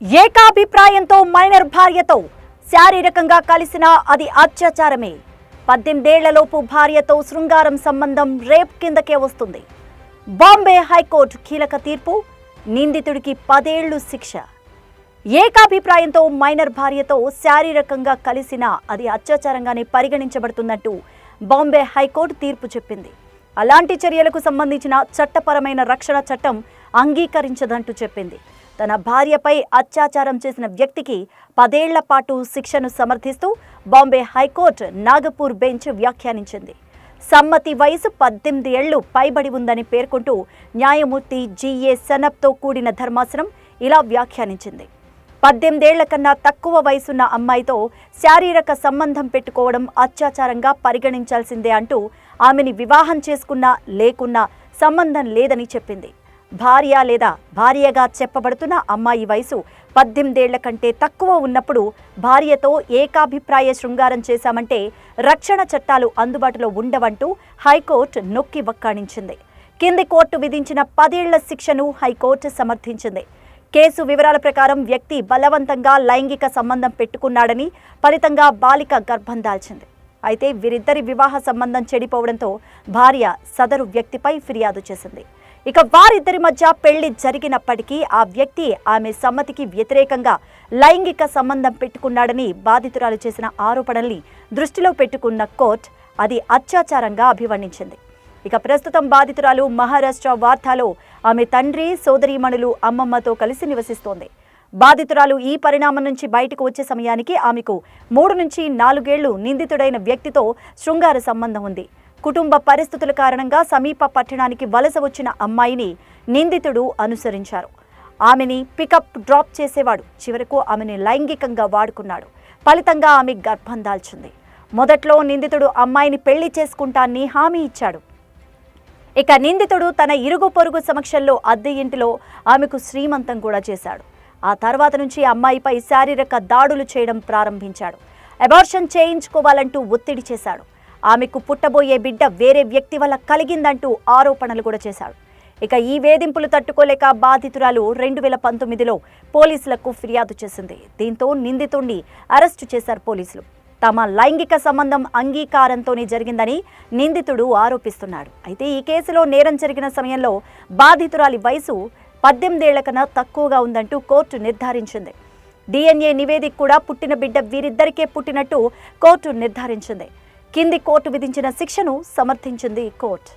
ఏకాభిప్రాయంతో minor భార్యతో శారీరకంగా కలిసిన అది అత్యాచారమే. పద్దెనిమిదేళ్ళలోపు భార్యతో శృంగారం సంబంధం రేప్ కిందకే వస్తుంది. బాంబే హైకోర్టు కీలక తీర్పు నిందితుడికి పదేళ్ళు శిక్ష. ఏకాభిప్రాయంతో మైనర్ భార్యతో శారీరకంగా కలిసిన అది అత్యాచారంగానే పరిగణించబడుతున్నట్టు బాంబే హైకోర్టు తీర్పు చెప్పింది. అలాంటి చర్యలకు సంబంధించిన చట్టపరమైన రక్షణ చట్టం అంగీకరించదంటూ చెప్పింది. తన భార్యపై అత్యాచారం చేసిన వ్యక్తికి పదేళ్ళ పాటు శిక్షను సమర్థిస్తూ బాంబే హైకోర్టు నాగపూర్ బెంచ్ వ్యాఖ్యానించింది. సమ్మతి వయసు పద్దెనిమిది ఏళ్ళు పైబడి ఉందని పేర్కొంటూ న్యాయమూర్తి జిఏ సనబ్తో కూడిన ధర్మాసనం ఇలా వ్యాఖ్యానించింది. పద్దెనిమిదేళ్ళ కన్నా తక్కువ వయసున్న అమ్మాయితో శారీరక సంబంధం పెట్టుకోవడం అత్యాచారంగా పరిగణించాల్సిందే అంటూ ఆమెని వివాహం చేసుకున్నా లేకున్నా సంబంధం లేదని చెప్పింది. భార్య లేదా భార్యగా చెప్పబడుతున్న అమ్మాయి వయసు పద్దెనిమిదేళ్ళ కంటే తక్కువ ఉన్నప్పుడు భార్యతో ఏకాభిప్రాయ శృంగారం చేశామంటే రక్షణ చట్టాలు అందుబాటులో ఉండవంటూ హైకోర్టు నొక్కి వక్కాణించింది. కింది కోర్టు విధించిన పదేళ్ళ శిక్షను హైకోర్టు సమర్థించింది. కేసు వివరాల ప్రకారం వ్యక్తి బలవంతంగా లైంగిక సంబంధం పెట్టుకున్నాడని ఫలితంగా బాలిక గర్భం దాల్చింది. అయితే వీరిద్దరి వివాహ సంబంధం చెడిపోవడంతో భార్య సదరు వ్యక్తిపై ఫిర్యాదు చేసింది. ఇక వారిద్దరి మధ్య పెళ్ళి జరిగినప్పటికీ ఆ వ్యక్తి ఆమె సమ్మతికి వ్యతిరేకంగా లైంగిక సంబంధం పెట్టుకున్నాడని బాధితురాలు చేసిన ఆరోపణల్ని దృష్టిలో పెట్టుకున్న కోర్ట్ అది అత్యాచారంగా అభివర్ణించింది. ఇక ప్రస్తుతం బాధితురాలు మహారాష్ట్ర వార్తాలో ఆమె తండ్రి సోదరీమణులు అమ్మమ్మతో కలిసి నివసిస్తోంది. బాధితురాలు ఈ పరిణామం నుంచి బయటకు వచ్చే సమయానికి ఆమెకు మూడు నుంచి నాలుగేళ్ళు నిందితుడైన వ్యక్తితో శృంగార సంబంధం ఉంది. కుటుంబ పరిస్థితుల కారణంగా సమీప పట్టణానికి వలస వచ్చిన అమ్మాయిని నిందితుడు అనుసరించారు. ఆమెని పికప్ డ్రాప్ చేసేవాడు. చివరకు ఆమెని లైంగికంగా వాడుకున్నాడు. ఫలితంగా ఆమె గర్భం దాల్చింది. మొదట్లో నిందితుడు అమ్మాయిని పెళ్ళి చేసుకుంటాన్ని హామీ ఇచ్చాడు. ఇక నిందితుడు తన ఇరుగు పొరుగు సమక్షంలో అద్దె ఇంటిలో ఆమెకు శ్రీమంతం కూడా చేశాడు. ఆ తర్వాత నుంచి అమ్మాయిపై శారీరక దాడులు చేయడం ప్రారంభించాడు. అబార్షన్ చేయించుకోవాలంటూ ఒత్తిడి చేశాడు. ఆమెకు పుట్టబోయే బిడ్డ వేరే వ్యక్తి వల్ల కలిగిందంటూ ఆరోపణలు కూడా చేశాడు ఇక ఈ వేధింపులు తట్టుకోలేక బాధితురాలు రెండు వేల పంతొమ్మిదిలో పోలీసులకు ఫిర్యాదు చేసింది. దీంతో నిందితుడిని అరెస్టు చేశారు పోలీసులు. తమ లైంగిక సంబంధం అంగీకారంతోనే జరిగిందని నిందితుడు ఆరోపిస్తున్నాడు. అయితే ఈ కేసులో నేరం జరిగిన సమయంలో బాధితురాలి వయసు పద్దెనిమిదేళ్ళ కన్నా తక్కువగా ఉందంటూ కోర్టు నిర్ధారించింది. డిఎన్ఏ నివేదిక కూడా పుట్టిన బిడ్డ వీరిద్దరికే పుట్టినట్టు కోర్టు నిర్ధారించింది. కింది కోర్టు విధించిన శిక్షను సమర్థించింది కోర్టు.